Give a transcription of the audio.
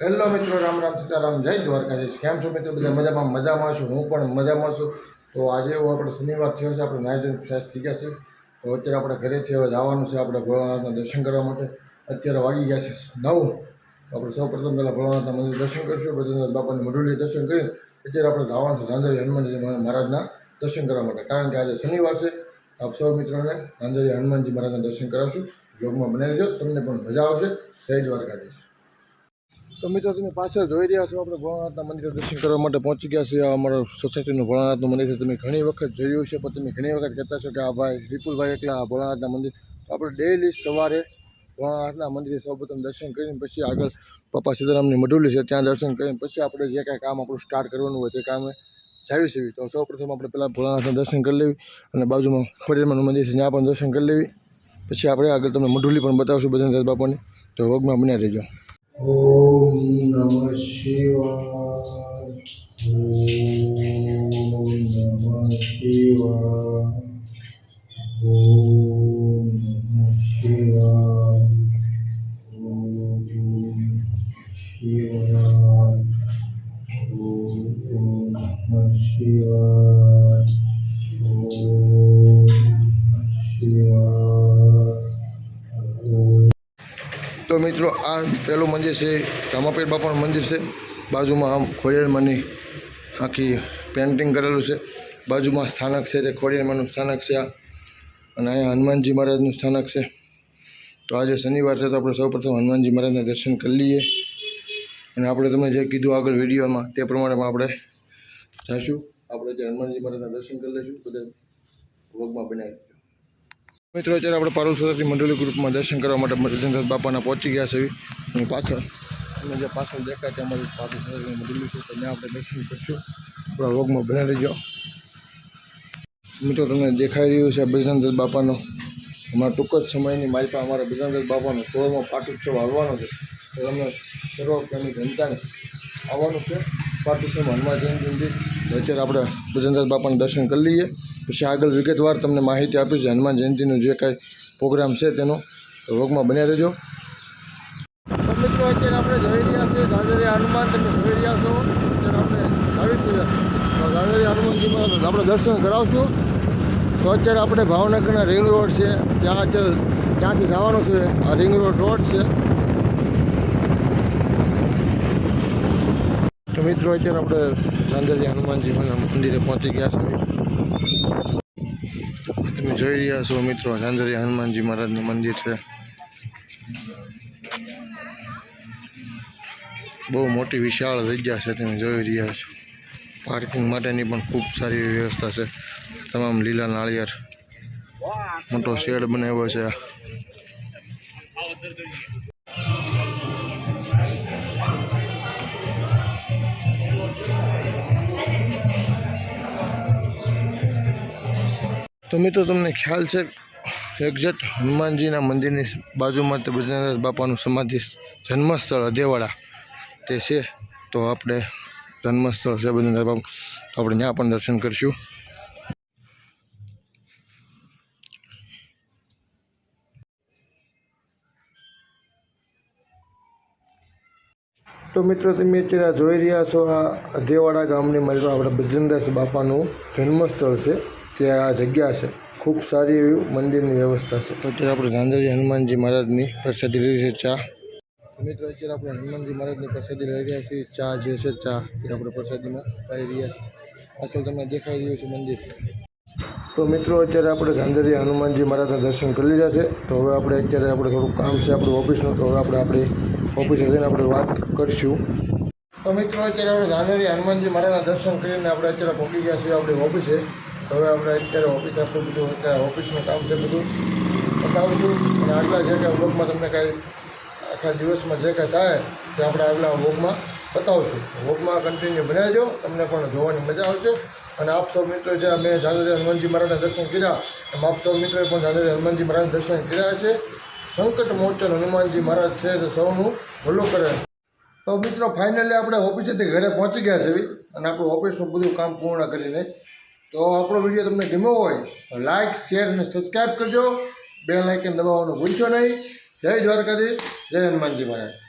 Hello મિત્રો, રામ રામ સીતારામ, જય દ્વારકાધીશ. કેમ છો મિત્રો? બધા મજામાં? મજામાં છું. હું પણ મજામાં છું. તો આજે એવો આપણે શનિવાર થયો છે. આપણે નાયજન ફ્રેશ થઈ ગયા છે. તો અત્યારે આપણે ઘરેથી હવે જવાનું છે આપણે ભોળાનાથના દર્શન કરવા માટે. અત્યારે વાગી ગયા છે નવ. આપણે સૌ પ્રથમ પહેલાં ભોળાનાથના મંદિર દર્શન કરીશું. બદ્રીનાથ બાપાની મઢુલી દર્શન કરી અત્યારે આપણે જવાનું છે ધાંધરી હનુમાનજી મહારાજના દર્શન કરવા માટે. કારણ કે આજે શનિવાર છે. આપ સૌ મિત્રોને ધાંધરી હનુમાનજી મહારાજના દર્શન કરાવશું. યોગમાં બનાવી રહેજો તમને પણ મજા આવશે. જય દ્વારકાધીશ. તો મિત્રો, તમે પાછળ જોઈ રહ્યા છો આપણે ભોળાનાથના મંદિરે દર્શન કરવા માટે પહોંચી ગયા છીએ. અમારા સોસાયટીનું ભોળાનાથનું મંદિર છે. તમે ઘણી વખત જોયું છે, પણ તમે ઘણી વખત કહેતા છો કે આ ભાઈ વિપુલભાઈ એકલા આ ભોળાનાથના મંદિર. આપણે ડેઈલી સવારે ભોળાનાથના મંદિરે સૌપ્રથમ દર્શન કરીને પછી આગળ પપ્પા સીતારામની મઢુલી છે, ત્યાં દર્શન કરીને પછી આપણે જે કાંઈ કામ આપણું સ્ટાર્ટ કરવાનું હોય તે કામે જાવી છીએ તો સૌપ્રથમ આપણે પહેલાં ભોળાનાથના દર્શન કરી લેવી અને બાજુમાં ખોડિયારમાંનું મંદિર છે, ત્યાં પણ દર્શન કરી લેવી. પછી આપણે આગળ તમને મઢુલી પણ બતાવશું બધા બાપાની. તો વગમાં બન્યા રહેજો. ઓમ નમઃ શિવાય ઓમ નમઃ શિવાય ઓમ નમઃ શિવાય ઓમ શિવાય તો મિત્રો, આ પહેલું મંદિર છે, રામાપીર બાપાનું મંદિર છે. બાજુમાં આમ ખોડિયારમાંની આખી પેન્ટિંગ કરેલું છે. બાજુમાં સ્થાનક છે તે ખોડિયારમાંનું સ્થાનક છે આ. અને અહીંયા હનુમાનજી મહારાજનું સ્થાનક છે. તો આજે શનિવાર છે, તો આપણે સૌપ્રથમ હનુમાનજી મહારાજના દર્શન કરી લઈએ. અને આપણે તમે જે કીધું આગળ વિડીયોમાં, તે પ્રમાણેમાં આપણે જઈશું આપણે જે હનુમાનજી મહારાજના દર્શન કરી લઈશું. બધા ભોગમાં બનાવી. મિત્રો, અત્યારે આપણે પારુલ સોસાયટી મંડળી ગ્રુપમાં દર્શન કરવા માટે મધુચંદ્ર બાપાના પહોંચી ગયા છે. અને પાછળ અમે જે પાછળ દેખાય ત્યાં અમારી પારુલ સોસાયટી મંડળી છે ત્યાં આપણે દર્શન કરીશું. આપણા રોગમાં બના રહીજો. મિત્રો, તમને દેખાઈ રહ્યું છે બજરંગદત્ત બાપાનો. અમારા ટૂંક જ સમયની મારી પાસે અમારા બજરંગદત્ત બાપાનો સોળમાં પાટોત્સવ આવવાનો છે. તો તમને સર્વપ્રેમી જનતાને આવવાનું છે. પાટોત્સવ હનુમાન જયંતિ. અત્યારે આપણે બજરંગદત્ત બાપાના દર્શન કરી લઈએ. પછી આગળ વિગતવાર તમને માહિતી આપીશ હનુમાન જયંતિનો જે કાંઈ પ્રોગ્રામ છે તેનો. રોગમાં બન્યા રહેજો. મિત્રો, અત્યારે આપણે જોઈ રહ્યા છીએ ધાંધરિયા હનુમાન, તમે જોઈ રહ્યા છો. અત્યારે આપણે આવીશું ધાંધરિયા હનુમાનજીમાં આપણે દર્શન કરાવશું. તો અત્યારે આપણે ભાવનગરના રિંગ રોડ છે. ત્યાં અત્યારે ત્યાંથી જવાનું છે. આ રિંગ રોડ રોડ છે. તો મિત્રો, અત્યારે આપણે ધાંધરિયા હનુમાનજી મંદિરે પહોંચી ગયા છે તમે જોઈ રહ્યા છો મિત્રો ધાંધરિયા હનુમાનજી મહારાજનું મંદિર છે. બહુ મોટી વિશાળ જગ્યા છે, તમે જોઈ રહ્યા છો. પાર્કિંગ માટેની પણ ખૂબ સારી વ્યવસ્થા છે. તમામ લીલા નાળિયેર, મોટો શેડ બનાવ્યો છે તો મિત્રો, તમને ખ્યાલ છે, એક્ઝેક્ટ હનુમાનજીના મંદિરની બાજુમાં તે બદ્રીનાથ બાપાનું સમાધિ જન્મસ્થળ અજેવાડા તે છે. તો આપણે જન્મસ્થળ છે બદ્રીનાથ બાપા. તો આપણે ત્યાં પણ દર્શન કરીશું. તો મિત્રો, તમે અત્યારે જોઈ રહ્યા છો, આ અધેવાડા ગામની મળી આપણે બજરંગદાસ બાપાનું જન્મસ્થળ છે. ત્યાં આ જગ્યા છે. ખૂબ સારી એવી મંદિરની વ્યવસ્થા છે. તો અત્યારે આપણે ધાંધરી હનુમાનજી મહારાજની પ્રસાદી લઈ છે ચા. મિત્રો, અત્યારે આપણે હનુમાનજી મહારાજની પ્રસાદી લઈ રહ્યા છીએ. ચા જે છે, ચા એ આપણે પ્રસાદીમાં ખાઈ રહ્યા છીએ. પાછળ તમને દેખાઈ રહ્યું છે મંદિર. તો મિત્રો, અત્યારે આપણે ધાંધરી હનુમાનજી મહારાજના દર્શન કરી લીધા છે. તો હવે આપણે અત્યારે આપણે થોડુંક કામ છે આપણું ઓફિસનું. તો હવે આપણે આપણી ઓફિસે જઈને આપણે વાત કરીશું. તો મિત્રો, અત્યારે આપણે ધાંધરી હનુમાનજી મહારાજના દર્શન કરીને આપણે અત્યારે પહોંચી ગયા છીએ આપણી ઓફિસે. તો હવે આપણે અત્યારે ઓફિસ આપણું બધું, અત્યારે ઓફિસનું કામ છે બધું બતાવશું. અને આગલા જે કાંઈ વ્લોગમાં તમને કાંઈ આખા દિવસમાં જે કાંઈ થાય, તે આપણે આગલા વ્લોગમાં બતાવશું. વ્લોગમાં કન્ટિન્યુ બનાવજો તમને પણ જોવાની મજા આવશે. અને આપ સૌ મિત્રો જે મેં ઝાંઝરી હનુમાનજી મહારાજના દર્શન કર્યા, એમ આપ સૌ મિત્રોએ પણ ઝાંઝરી હનુમાનજી મહારાજના દર્શન કર્યા છે સંકટ મોચન હનુમાનજી મહારાજ છે જે સૌનું ભલું કરે. તો મિત્રો ફાઇનલી આપણે ઓફિસેથી ઘરે પહોંચી ગયા છે અને આપણું ઓફિસનું બધું કામ પૂર્ણ કરીને તો આપણો વીડિયો તમને ગમ્યો હોય લાઇક શેર અને સબસ્ક્રાઈબ કરજો. બે લાઇકન દબાવવાનું ભૂલશો નહીં. જય દ્વારકાધીશ, જય હનુમાનજી મહારાજ.